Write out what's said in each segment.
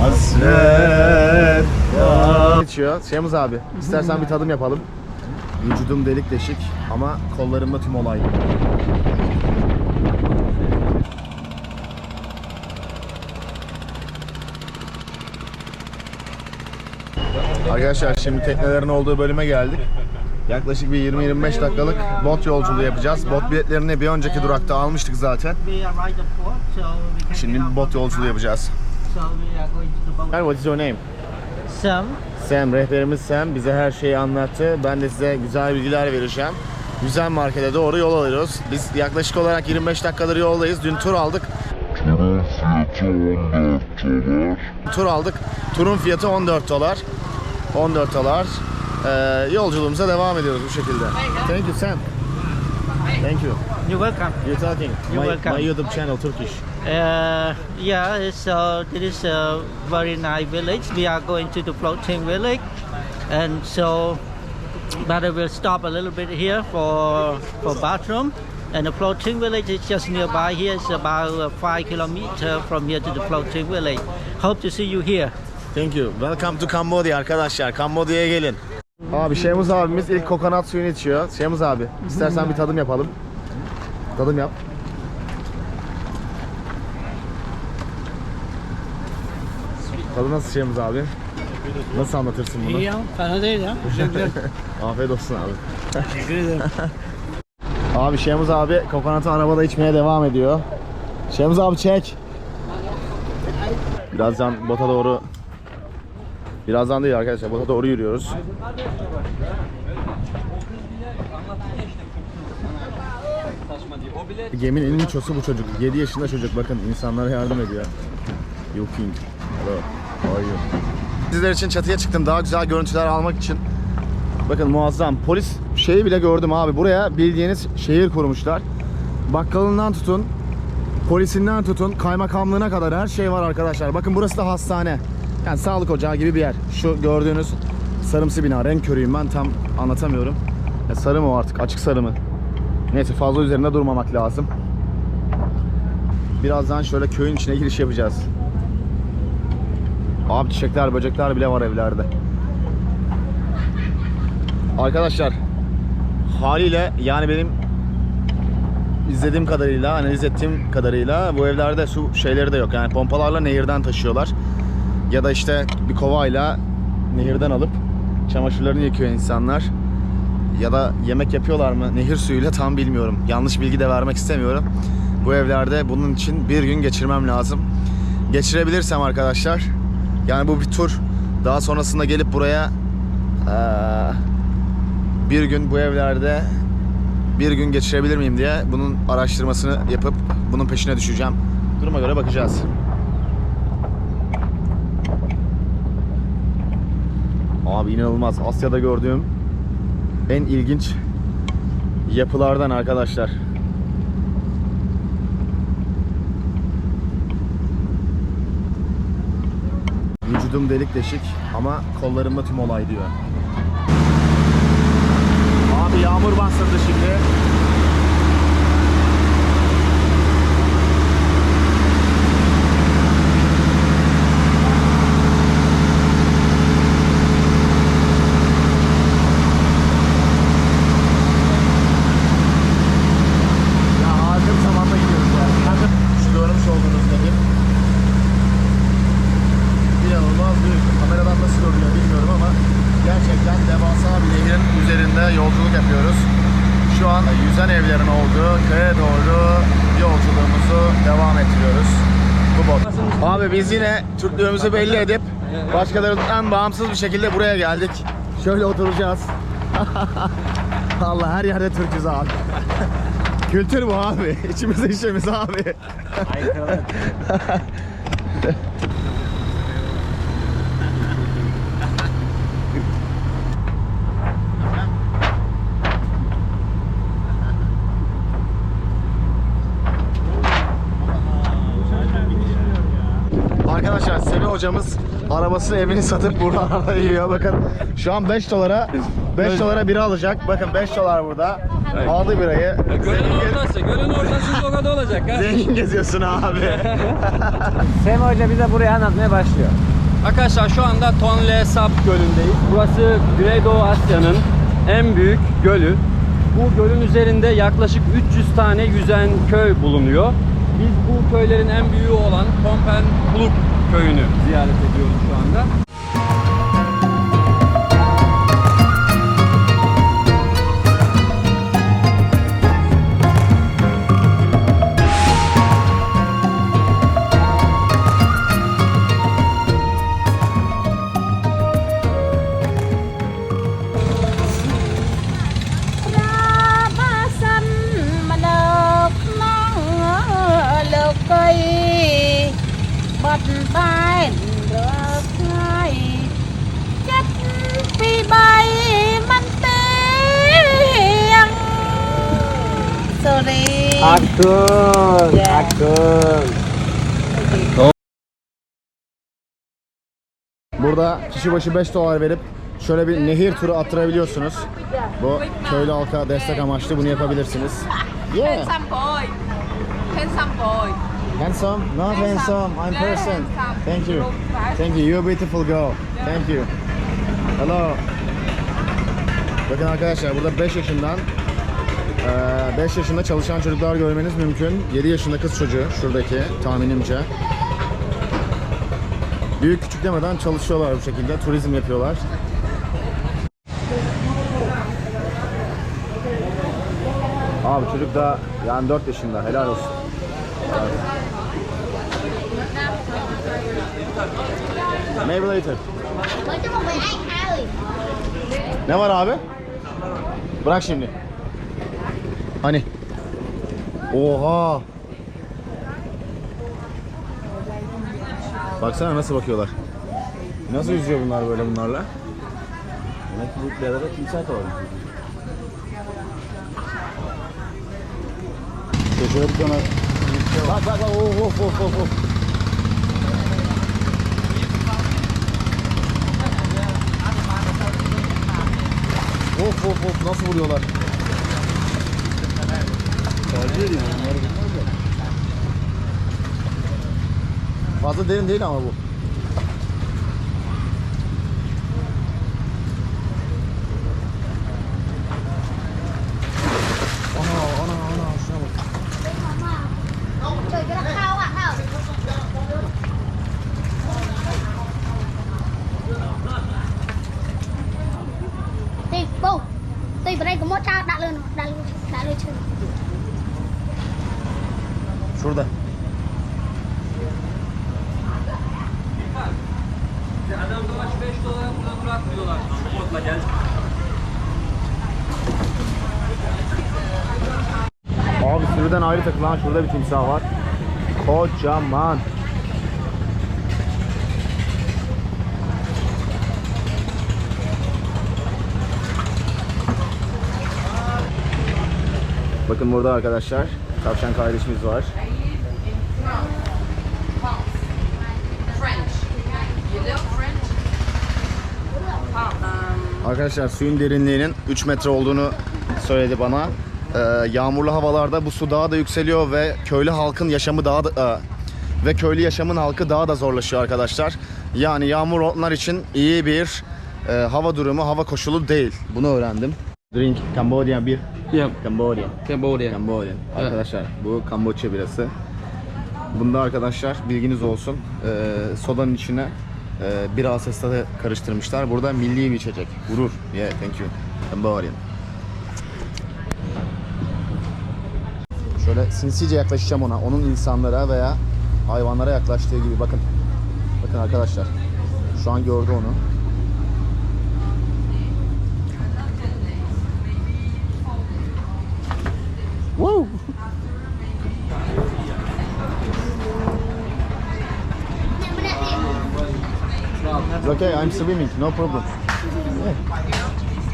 Hasret Geçiyor. Şeyimiz abi, istersen bir tadım yapalım. Vücudum delik deşik ama kollarımda tüm olay. Arkadaşlar şimdi teknelerin olduğu bölüme geldik. Yaklaşık bir 20-25 dakikalık bot yolculuğu yapacağız. Bot biletlerini bir önceki durakta almıştık zaten. Şimdi bot yolculuğu yapacağız. So we are going to. What is your name? Sam, Sam, rehberimiz Sam bize her şeyi anlattı. Ben de size güzel bilgiler vereceğim. Güzel markete doğru yol alıyoruz. Biz yaklaşık olarak 25 dakikadır yoldayız. Dün tur aldık. Turun fiyatı 14 dolar. Tur aldık. Turun fiyatı 14 dolar. 14 dolar. Ee, yolculuğumuza devam ediyoruz bu şekilde. Thank you Sam. Thank you. you're welcome. You're talking. You're my, welcome. my YouTube channel Turkish. Uh, yeah, it's, uh, this is a very nice village. We are going to the floating village, and so, but I will stop a little bit here for for bathroom. And the floating village is just nearby here. It's about uh, five kilometers from here to the floating village. Hope to see you here. Thank you. Welcome to Cambodia arkadaşlar. Kambodya'ya gelin. Abi Şeymuz abimiz ilk kokonat suyunu içiyor. Şeymuz abi istersen bir tadım yapalım. Tadım yap. Tadı nasıl Şeymuz abi? Nasıl anlatırsın bunu? ya, fena değil ya. Teşekkürler. Afiyet olsun abi. Teşekkür ederim. Abi Şeymuz abi kokonatı arabada içmeye devam ediyor. Şeymuz abi çek. Birazdan bota doğru Birazdan değil arkadaşlar bota doğru yürüyoruz. Geminin en uçosu bu çocuk. 7 yaşında çocuk bakın insanlara yardım ediyor. You king. Hello. You? Sizler için çatıya çıktım daha güzel görüntüler almak için. Bakın muazzam. Polis şeyi bile gördüm abi. Buraya bildiğiniz şehir kurmuşlar. Bakkalından tutun, polisinden tutun, kaymakamlığına kadar her şey var arkadaşlar. Bakın burası da hastane. Yani sağlık ocağı gibi bir yer. Şu gördüğünüz sarımsı bina. Renk körüyüm ben tam anlatamıyorum. Ya sarı mı o artık? Açık sarı mı? Neyse fazla üzerinde durmamak lazım. Birazdan şöyle köyün içine giriş yapacağız. Abi çiçekler, böcekler bile var evlerde. Arkadaşlar haliyle yani benim izlediğim kadarıyla, analiz ettiğim kadarıyla bu evlerde su şeyleri de yok. Yani pompalarla nehirden taşıyorlar. Ya da işte bir kovayla nehirden alıp çamaşırlarını yıkıyor insanlar. Ya da yemek yapıyorlar mı nehir suyuyla tam bilmiyorum. Yanlış bilgi de vermek istemiyorum. Bu evlerde bunun için bir gün geçirmem lazım. Geçirebilirsem arkadaşlar yani bu bir tur. Daha sonrasında gelip buraya bir gün bu evlerde bir gün geçirebilir miyim diye bunun araştırmasını yapıp bunun peşine düşeceğim. Duruma göre bakacağız. Abi inanılmaz. Asya'da gördüğüm en ilginç yapılardan arkadaşlar. Vücudum delik deşik ama kollarımda tüm olay diyor. Abi yağmur bastırdı şimdi. Ya harika bir zamanda gidiyoruz ya. Şu görmüş olduğunuz nehir. İnanılmaz büyük. Kameradan nasıl görünüyor bilmiyorum ama gerçekten devasa bir nehirin üzerinde yolculuk yapıyoruz. Yüzen evlerin olduğu köye doğru yolculuğumuzu devam ettiriyoruz. Bu bot. Abi biz yine Türklüğümüzü belli edip başkalarından bağımsız bir şekilde buraya geldik. Şöyle oturacağız. Allah her yerde Türk'üz abi. Kültür bu abi. İçimiz işimiz abi. Arkadaşlar size bir hocamız arabasını evini satıp buralarda yiyor. Bakın şu an 5 dolara 5 dolara bira alacak. Bakın 5 dolar burada. Aldı birayı. Gölün ortası, gölün ortası sokakta olacak ha. Zengin geziyorsun abi. Sem Hoca bize burayı anlatmaya başlıyor. Arkadaşlar şu anda Tonle Sap Gölü'ndeyiz. Burası Güneydoğu Asya'nın en büyük gölü. Bu gölün üzerinde yaklaşık 300 tane yüzen köy bulunuyor. Biz bu köylerin en büyüğü olan Pompen Pluk köyünü ziyaret ediyoruz şu anda. Burada kişi başı 5 dolar verip şöyle bir nehir turu attırabiliyorsunuz. Bu köylü halka destek amaçlı bunu yapabilirsiniz. Yeah. Handsome boy. Handsome boy. Handsome? Not handsome. I'm person. Thank you. Thank you. You're a beautiful girl. Thank you. Hello. Bakın arkadaşlar burada 5 yaşından 5 yaşında çalışan çocuklar görmeniz mümkün. 7 yaşında kız çocuğu şuradaki tahminimce. Büyük küçük demeden çalışıyorlar bu şekilde. Turizm yapıyorlar. Abi çocuk da yani 4 yaşında. Helal olsun. Maybe later. Ne var abi? Bırak şimdi. Hani? Oha! Baksana nasıl bakıyorlar. Nasıl yüzüyor bunlar böyle bunlarla? Demek ki bu biralara timsah kovalıyor. Şöyle bir tane... Bak bak bak of of of of. Of of of nasıl vuruyorlar? Tercih. Fazla derin değil ama bu. Adam dolaş 5 dolara buradan bırakmıyorlar. Botla gel. Abi sürüden ayrı takılan şurada bir timsah var. Kocaman. Bakın burada arkadaşlar tavşan kardeşimiz var. French. You look French? Arkadaşlar suyun derinliğinin 3 metre olduğunu söyledi bana. Ee, yağmurlu havalarda bu su daha da yükseliyor ve köylü halkın yaşamı daha da e, ve köylü yaşamın halkı daha da zorlaşıyor arkadaşlar. Yani yağmur onlar için iyi bir e, hava durumu, hava koşulu değil. Bunu öğrendim. Drink Cambodia bir. Yep. Cambodia. Cambodia. Cambodia. Arkadaşlar bu Kamboçya birası. Bunda arkadaşlar bilginiz olsun. Ee, sodanın içine e, bira asestada karıştırmışlar. Burada milli bir içecek. Gurur. Yeah, thank you. Cambodian. Şöyle sinsice yaklaşacağım ona. Onun insanlara veya hayvanlara yaklaştığı gibi bakın. Bakın arkadaşlar. Şu an gördü onu. okay, I'm swimming, no problem.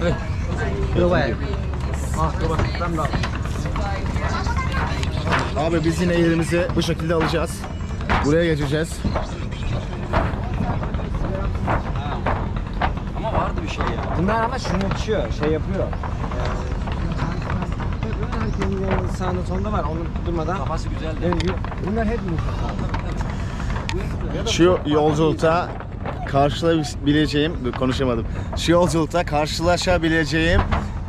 Hey. Dur bayağı. Ah dur bak, ben de Abi biz yine yerimizi bu şekilde alacağız. Buraya geçeceğiz. Ama vardı bir şey ya. Bunlar ama şunu uçuyor, şey yapıyor. Yani sağında sonunda var, onu durmadan. Kafası güzeldi. Evet, bunlar hep mutlaka. Şu yolculukta karşılayabileceğim, konuşamadım. Şu yolculukta karşılaşabileceğim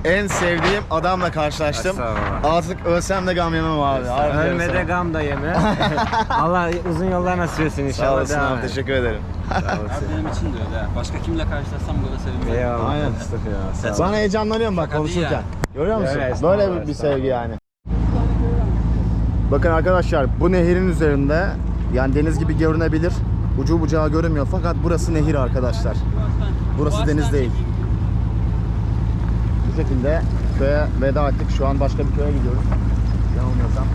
en sevdiğim adamla karşılaştım. Artık ölsem de gam yemem abi. Ölmede sana. gam da yeme. Allah uzun yollar nasip etsin inşallah. Sağ olasın Devam abi, et. teşekkür ederim. Sağ Abi olasın. benim için de öyle. ha. Başka kimle karşılaşsam böyle sevinmem. Eyvallah. Aynen. Mustafa ya. Sağ ol. Ben heyecanlanıyorum bak Şaka değil konuşurken. Görüyor musun? Estağfurullah, Böyle bir, bir estağfurullah. sevgi yani. Bakın arkadaşlar bu nehirin üzerinde yani deniz gibi görünebilir. Ucu bucağı görünmüyor fakat burası nehir arkadaşlar. Burası deniz değil. Bu şekilde köye veda ettik. Şu an başka bir köye gidiyoruz. Yanılmıyorsam.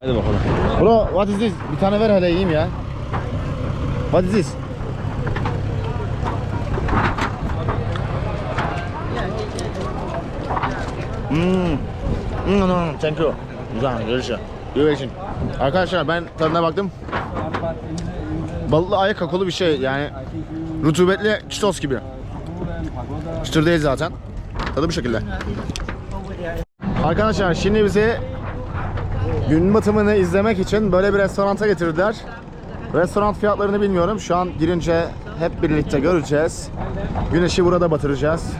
Hadi bakalım. Bro, what is this? Bir tane ver hele yiyeyim ya. What is this? Hmm. Hmm, thank you. Güzel, görüşürüz. Görüşürüz. Arkadaşlar ben tadına baktım. Balıklı ayak kakolu bir şey yani rutubetli çitos gibi. Çıtır değil zaten. Tadı bu şekilde. Arkadaşlar şimdi bizi gün batımını izlemek için böyle bir restoranta getirdiler. Restoran fiyatlarını bilmiyorum. Şu an girince hep birlikte göreceğiz. Güneşi burada batıracağız.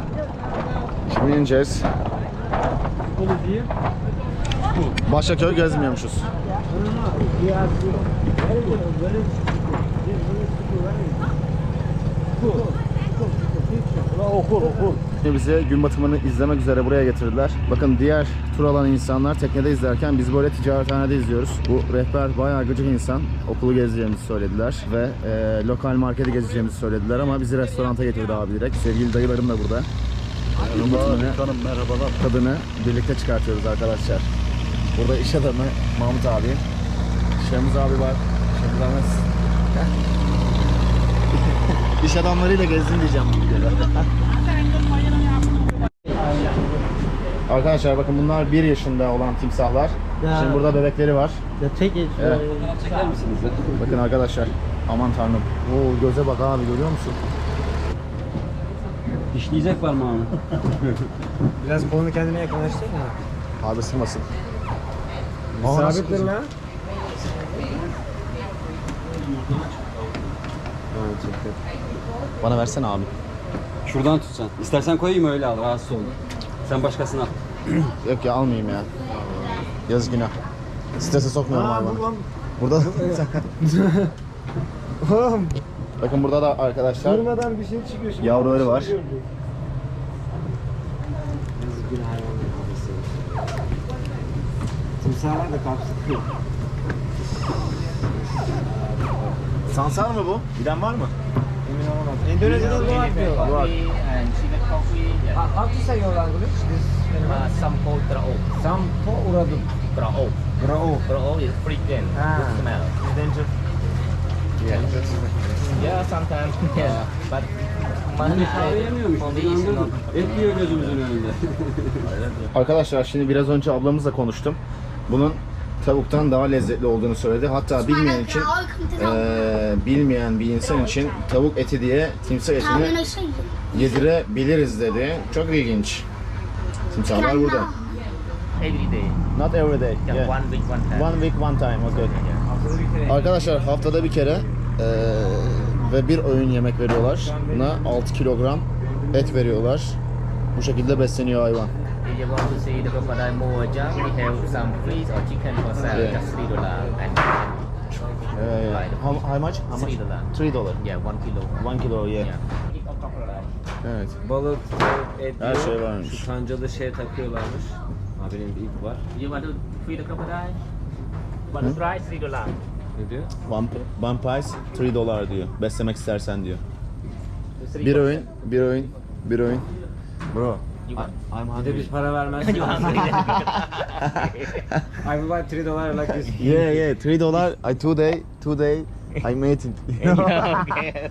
Şimdi ineceğiz. Başkaköy gezmiyormuşuz. Şimdi bizi gün batımını izlemek üzere buraya getirdiler. Bakın diğer tur alan insanlar teknede izlerken biz böyle ticarethanede izliyoruz. Bu rehber bayağı gıcık insan. Okulu gezeceğimizi söylediler ve e, lokal marketi gezeceğimizi söylediler ama bizi restoranta getirdi abi direkt. Sevgili dayılarım da burada. Batımını, merhabalar. Tadını birlikte çıkartıyoruz arkadaşlar. Burada iş adamı Mahmut abi. Şemiz abi var. Şemiz abi. İş adamlarıyla gezdin diyeceğim bu videoda. Arkadaşlar bakın bunlar 1 yaşında olan timsahlar. Ya. Şimdi burada bebekleri var. Ticket is Evet. Çeker misiniz? ya? Bakın arkadaşlar. Aman tanrım. Oo göze bak abi görüyor musun? Dişleyecek var mı abi? Biraz kolunu kendine yakınlaştır mı? Abi ısırmasın. Sabittir lan. Bana versene abi. Şuradan tutsan. İstersen koyayım öyle al. Rahatsız oldum. Sen başkasını al. Yok ya almayayım ya. Yazık günah. Strese sokmuyorum abi. Burada Oğlum bakın burada da arkadaşlar durmadan bir şey çıkıyor şimdi. yavruları var. Yazık hayvanların kafası. Timsahlar da kapsıklı. Sansar mı bu? Bilen var mı? Emin olamadım. Endonezya'da and civet coffee. Yeah. Ha- How to say your language? This Uh, sampo trao. Sampo uradum. Trao. Bravo. Trao is frequent. Ah. Smell. Yeah, sometimes. Yeah. But. Et yiyor gözümüzün önünde. Arkadaşlar şimdi biraz önce ablamızla konuştum. Bunun tavuktan daha lezzetli olduğunu söyledi. Hatta bilmeyen için eee, bilmeyen bir insan için tavuk eti diye timsah etini yedirebiliriz dedi. Çok ilginç. Timsahlar burada. Every day. Not every day. Yeah, Yeah. One week, one time. One week, one time. Okay. Arkadaşlar haftada bir kere eee, ve bir öğün yemek veriyorlar. Buna 6 kilogram et veriyorlar. Bu şekilde besleniyor hayvan. If you want to see the crocodile jump, we have some fish or chicken for sale, Yeah. just three dollar. And Eee, how, how much? How much? Three dollar. 3 dollar. yeah, one kilo. One kilo, yeah. Evet. Balık, tavuk, et Her şey varmış. Şu kancalı şey takıyorlarmış. Abinin bir ip var. You want to feed the crocodile? To try? Three dollar. Ne diyor? One, one piece 3 dolar diyor. Beslemek istersen diyor. Bir öğün, bir öğün, bir öğün. Bro? I'm Bir de biz para hungry? I will buy 3 dolar like this. Yeah, yeah, 3 dolar. I two day, two day, I made it. okay, okay.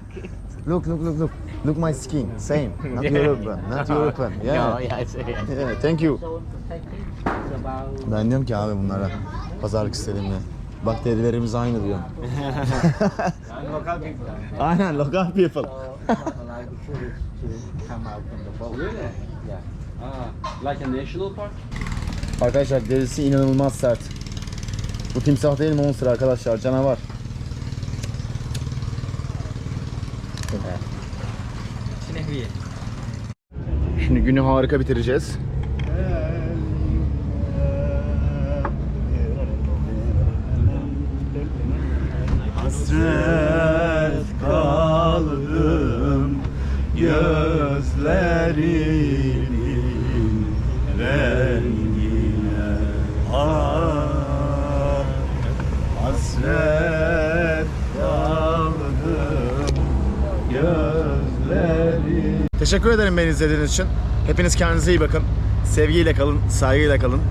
Look, look, look, look. Look my skin. Same. Not European. Not European. Yeah. No, yeah, I see. Yeah, thank you. Ben diyorum ki abi bunlara pazarlık istediğimde. Bakterilerimiz aynı diyorum. Aynen local people. Ah, like a national park? Arkadaşlar derisi inanılmaz sert. Bu timsah değil monster arkadaşlar canavar. Şimdi günü harika bitireceğiz. Hasret kaldım gözlerinin rengine ah, Hasret kaldım gözleri Teşekkür ederim beni izlediğiniz için. Hepiniz kendinize iyi bakın. Sevgiyle kalın, saygıyla kalın.